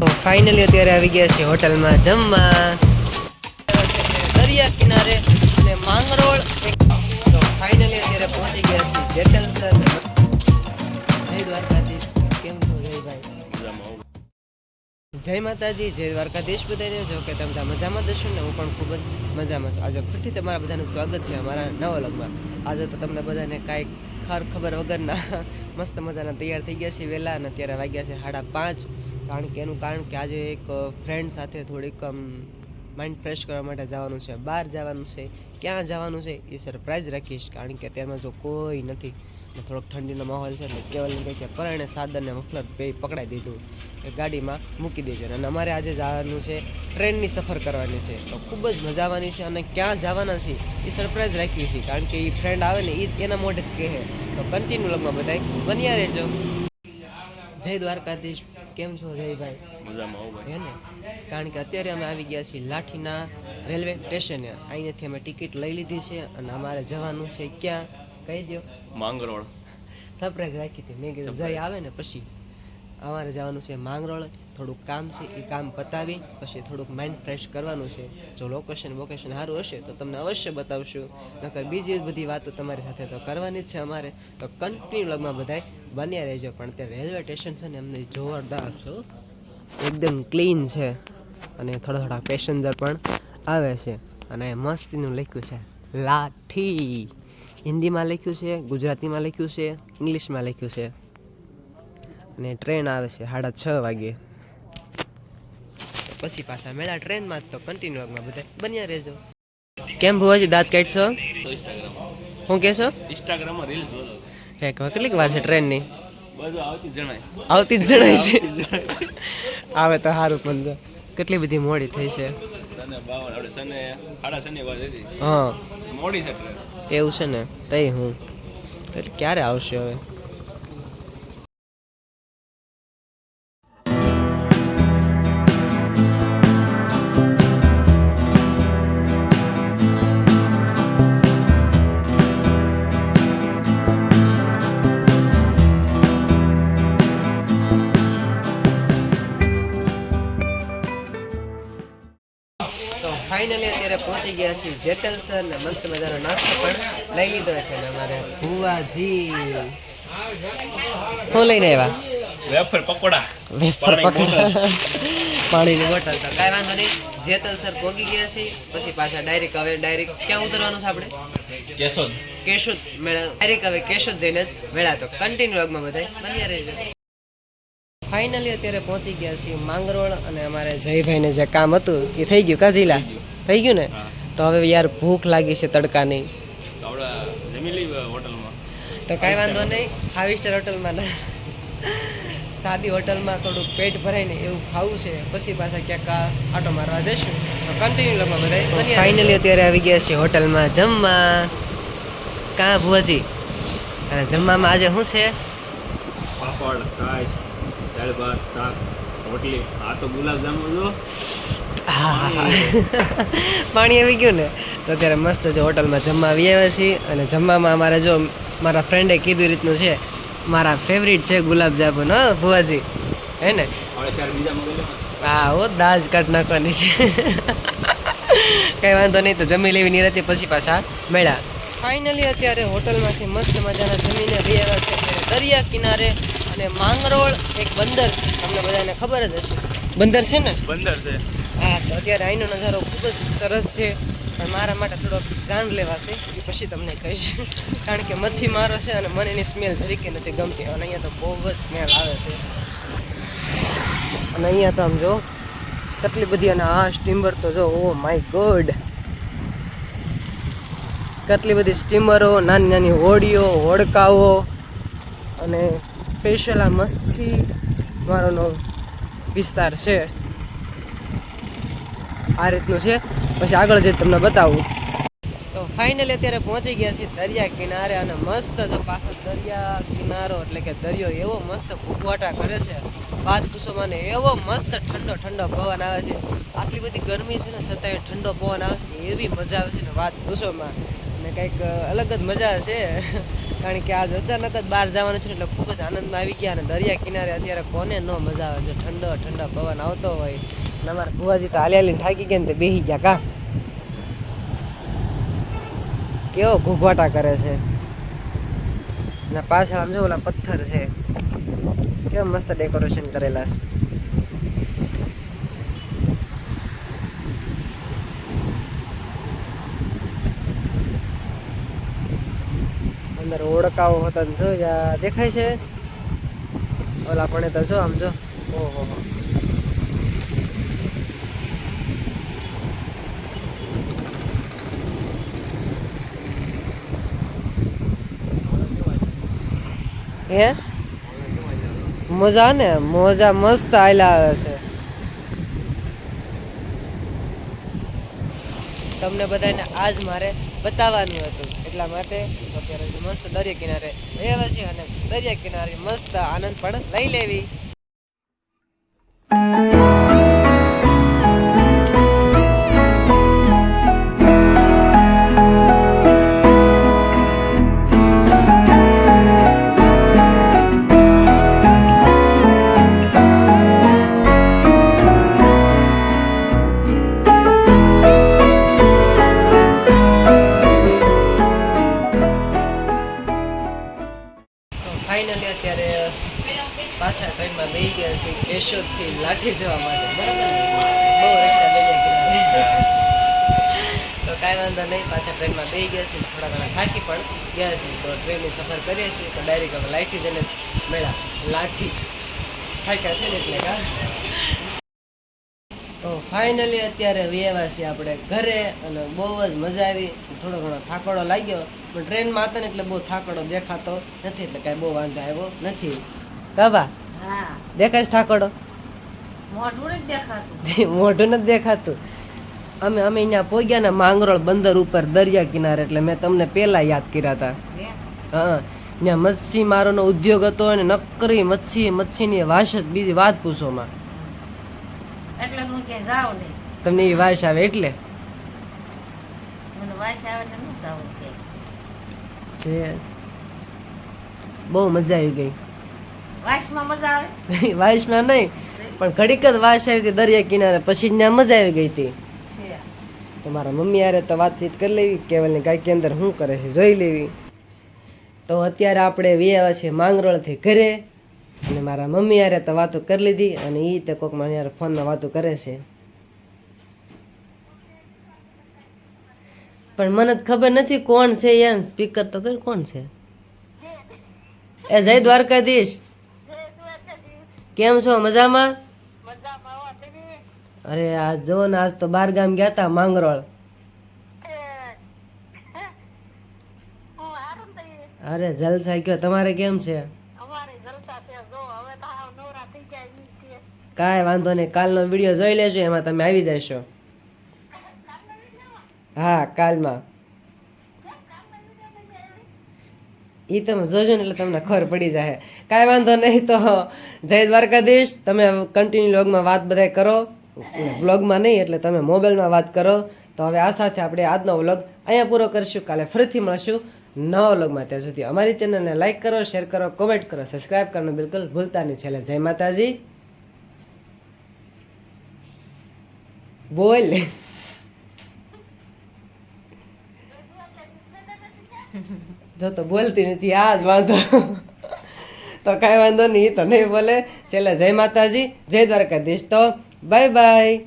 તો ફાઇનલી અત્યારે આવી ગયા છે હોટલમાં જમવા. દરિયા કિનારે અને માંગરોળ તો ફાઇનલી અત્યારે પહોંચી ગયા છે જેતલ સર. જય દ્વારકાધીશ. કેમ છો? જયભાઈ જય માતાજી, જય દ્વારકાધીશ બધાને. જો કે તમે બધા મજામાં દશો ને, હું પણ ખૂબ જ મજામાં છું. આજે ફરીથી તમારા બધાનું સ્વાગત છે અમારા નવા લગમાં આજે તો તમને બધાને કાંઈક ખાર ખબર વગરના મસ્ત મજાના તૈયાર થઈ ગયા છે વહેલા અને અત્યારે વાગ્યા છે સાડા પાંચ. કારણ કે એનું કારણ કે આજે એક ફ્રેન્ડ સાથે થોડીક આમ માઇન્ડ ફ્રેશ કરવા માટે જવાનું છે. બહાર જવાનું છે, ક્યાં જવાનું છે એ સરપ્રાઈઝ રાખીશ. કારણ કે અત્યારમાં જો કોઈ નથી થોડોક ઠંડીનો માહોલ છે એટલે કેવલને કહે કે પરાણે સાદન ને મફલર બે પકડાઈ દીધું, એ ગાડીમાં મૂકી દેજો. અને અમારે આજે જવાનું છે, ટ્રેનની સફર કરવાની છે. તો ખૂબ જ મજા આવવાની છે અને ક્યાં જવાના છે એ સરપ્રાઈઝ રાખીએ છીએ. કારણ કે એ ફ્રેન્ડ આવે ને એ એના મોઢે જ કહે. તો કન્ટિન્યુ લગમાં બધાય. બન્યા રહેજો. જય દ્વારકાધીશ. કેમ છો જયભાઈ? મજામાં આવું ભાઈ. હે ને? કારણ કે અત્યારે અમે આવી ગયા છીએ લાઠીના રેલવે સ્ટેશને. અહીંયાથી અમે ટિકિટ લઈ લીધી છે અને અમારે જવાનું છે ક્યાં? કહી દો માંગરોળ. સરપ્રાઈઝ રાખી હતી. મેં કીધું જય આવે ને પછી. અમારે જવાનું છે માંગરોળ. થોડુંક કામ છે, એ કામ પતાવી, પછી થોડુંક માઇન્ડ ફ્રેશ કરવાનું છે. જો લોકેશન વોકેશન સારું હશે, તો તમને અવશ્ય બતાવશું. નકર બીજી બધી વાતો તમારી સાથે તો કરવાની જ છે અમારે. તો કન્ટિન્યુ લગમાં બધાય બન્યા રહેજો. પણ તે રેલવે સ્ટેશન છે ને, એમને જોરદાર છો એકદમ ક્લીન છે. અને થોડા થોડા પેસેન્જર પણ આવે છે. અને મસ્તીનું લખ્યું છે, લાઠી હિન્દીમાં લખ્યું છે, ગુજરાતીમાં લખ્યું છે ઇંગ્લિશમાં લખ્યું છે. અને ટ્રેન આવે છે સાડા છ વાગે. પછી પાછા મેળા ટ્રેનમાં તો કન્ટિન્યુમાં બધા. બન્યા રહેજો. કેમ ભુવાજી દાંત કાઢશો? ઇન્સ્ટાગ્રામ શું કહેશો? ઇન્સ્ટાગ્રામમાં રીલ્સ બોલો એક કેટલીક વાર છે ટ્રેનની? આવતી જ જણાય. આવતી જણાય છે. આવે તો સારું પણ જો. કેટલી બધી મોડી થઈ છે. હા. મોડી છે એવું છે ને તઈ હું. એટલે ક્યારે આવશે હવે? ફાઇનલી અત્યારે પહોંચી ગયા છીએ જેતલ સર ને મસ્ત મજાનો નાસ્તો પણ લઈ લીધો છે ને અમારે ભુવાજી. શું લઈને આવ્યા? વેફર પકોડા. વેફર પકોડા. પાણીની બોટલ તો કાંઈ વાંધો નહીં. જેતલ સર પહોંચી ગયા છે પછી પાછા ડાયરેક્ટ હવે ડાયરેક્ટ ક્યાં ઉતરવાનું છે આપણે? કેશોદ. કેશોદ મેળા ડાયરેક્ટ હવે કેશોદ જઈને જ મેળા તો કન્ટિન્યુ વર્ગમાં બધા બન્યા રહેજો. ફાઇનલી અત્યારે પહોંચી ગયા છીએ માંગરોળ અને અમારે જયભાઈને જે કામ હતું એ થઈ ગયું કાજીલા થઈ ગયું. ને? તો હવે યાર ભૂખ લાગી છે તડકાની. તો કાંઈ વાંધો નહીં ફાઇવ સ્ટાર હોટલમાં ના. સાદી હોટલમાં થોડુંક પેટ ભરાય ને એવું ખાવું છે. પછી પાછા ક્યાંક આટો મારવા જઈશું. તો કન્ટિન્યુ લગમાં બધા ફાઇનલી અત્યારે આવી ગયા છીએ હોટલમાં જમવા. કાં ભુવાજી? અને જમવામાં આજે શું છે? પાપડ દાળ ભાત શાક રોટલી. આ તો ગુલાબ જાંબુ જો પાણી. આવી ગયું ને? તો અત્યારે મસ્ત છે હોટલમાં જમવા આવી આવ્યા છીએ અને જમવામાં અમારે જો મારા ફ્રેન્ડે કીધું રીતનું છે મારા ફેવરિટ છે ગુલાબ જામુન હો ભુવાજી. હે ને? બીજા હા હો દાજ કાઢ નાખવાની છે. કઈ વાંધો નહીં તો જમી લેવી નિરાતી પછી પાછા મેળા ફાઇનલી અત્યારે હોટલમાંથી મસ્ત મજાના જમીને બી આવ્યા છે દરિયા કિનારે. અને માંગરોળ એક બંદર છે. તમને બધાને ખબર જ હશે. બંદર છે ને? બંદર છે. હા તો અત્યારે અહીંનો નજારો ખૂબ જ સરસ છે. પણ મારા માટે થોડોક જાણ લેવાશે એ પછી તમને કહીશ. કારણ કે મચ્છી મારો છે અને મને એની સ્મેલ જરીકે નથી ગમતી. અને અહીંયા તો બહુ જ સ્મેલ આવે છે. અને અહીંયા તો આમ જો કેટલી બધી અને આ સ્ટીમર તો જો ઓ માય ગોડ કેટલી બધી સ્ટીમરો નાની નાની હોડીઓ હોડકાઓ અને સ્પેશિયલ આ મસ્તી મારોનો વિસ્તાર છે. આ રીતનું છે. પછી આગળ જઈ તમને બતાવું. તો ફાઇનલી અત્યારે પહોંચી ગયા છીએ દરિયા કિનારે અને મસ્ત જો પાછળ દરિયા કિનારો એટલે કે દરિયો એવો મસ્ત ભૂખવાટા કરે છે. વાત પૂછો મને, એવો મસ્ત ઠંડો ઠંડો પવન આવે છે. આટલી બધી ગરમી છે ને, છતાંય ઠંડો પવન આવે છે એવી મજા આવે છે ને, વાત પૂછોમાં અને કંઈક અલગ જ મજા છે. કારણ કે આજ અચાનક જ બહાર જવાનું છે એટલે ખૂબ જ આનંદમાં આવી ગયા અને દરિયા કિનારે અત્યારે કોને ન મજા આવે. જો ઠંડો ઠંડો પવન આવતો હોય અને અમારા ભુવાજી તો હાલી હાલીને થાકી ગયા ને તે બેસી ગયા કા? કેવો ઘૂઘવાટા કરે છે. અને પાછળ આમ જો ઓલા પથ્થર છે. કેવા મસ્ત ડેકોરેશન કરેલા છે. અંદર ઓળકાઓ હતા જો દેખાય છે? ઓલા પણ તો જો આમ જો. ઓહો. હે? મજા ને? મોજા મસ્ત આયલા આવે છે. તમને બધાને આજ મારે બતાવવાનું હતું એટલા માટે અત્યારે મસ્ત દરિયા કિનારે રહેવા છે અને દરિયા કિનારે મસ્ત આનંદ પણ લઈ લેવી. બહુ રખડ્યા દરિયા કિનારે તો કાંઈ વાંધો નહીં પાછા ટ્રેનમાં બેસી ગયા છીએ થોડા ઘણા થાકી પણ ગયા છીએ. તો ટ્રેનની સફર કરીએ છીએ તો ડાયરેક્ટ હવે લાઠી જઈને મેળા લાઠી થાક્યા છે ને એટલે કા? તો ફાઇનલી અત્યારે વ્યવા છીએ આપણે ઘરે અને બહુ જ મજા આવી. થોડો ઘણો થાકડો લાગ્યો પણ ટ્રેનમાં હતા ને એટલે બહુ થાકડો દેખાતો નથી એટલે કાંઈ બહુ વાંધો આવ્યો નથી. કાબા દેખાય છે ઠાકોડો મોઢું નથી દેખાતું. અમે અમે અહીંયા પહોંચ્યા ને માંગરોળ બંદર ઉપર દરિયા કિનારે એટલે મેં તમને પહેલા યાદ કર્યા હતા હા. ત્યાં મચ્છીમારોનો ઉદ્યોગ હતો અને નકરી મચ્છી મચ્છીની વાસ જ બીજી વાત પૂછોમાં એટલે હું કે જાઉં નહીં તમને એ વાસ આવે એટલે? મને વાસ આવે એટલે હું જાઉં કે બહુ મજા આવી ગઈ. વાસમાં મજા આવે? વાસમાં નહીં. પણ ઘડીક જ વાસ આવી હતી દરિયા કિનારે પછી ત્યાં મજા આવી ગઈ હતી. તો મારા મમ્મી યારે તો વાતચીત કરી લેવી કેવલની ગાયકી અંદર શું કરે છે જોઈ લેવી. તો અત્યારે આપણે વ્યાવા છીએ માંગરોળથી ઘરે અને મારા મમ્મી યારે તો વાતો કરી લીધી અને એ તે કોક મારી યાર ફોનમાં વાતો કરે છે. પણ મને જ ખબર નથી કોણ છે એમ સ્પીકર તો કોણ છે? એ જય દ્વારકાધીશ. કેમ છો? મજામાં? અરે આજ જો ને આજ તો બાર ગામ ગયા તા માંગરોળ. અરે જલસા કયો તમારે કેમ છે? કાંઈ વાંધો નહીં કાલનો વીડિયો જોઈ લેજો એમાં તમે આવી જશો. હા કાલમાં. એ તમે જોજો ને એટલે તમને ખબર પડી જાય કાંઈ વાંધો નહીં તો જય દ્વારકાધીશ, તમે કન્ટિન્યુ લોગમાં વાત બધાય કરો. વ્લોગમાં નહીં એટલે તમે મોબાઈલમાં વાત કરો. તો હવે આ સાથે આપણે આજનો વ્લોગ અહીંયા પૂરો કરીશું. કાલે ફરીથી મળશું નવા વ્લોગમાં. ત્યાં સુધી અમારી ચેનલને લાઈક કરો, શેર કરો, કોમેન્ટ કરો સબસ્ક્રાઈબ કરવાનું બિલકુલ ભૂલતા નહીં. છેલ્લે જય માતાજી. બોલ. જો તો બોલતી નથી, આ જ વાંધો. તો કાંઈ વાંધો નહીં તો નહીં બોલે. છેલ્લે જય માતાજી, જય દ્વારકાધીશ. તો બાય બાય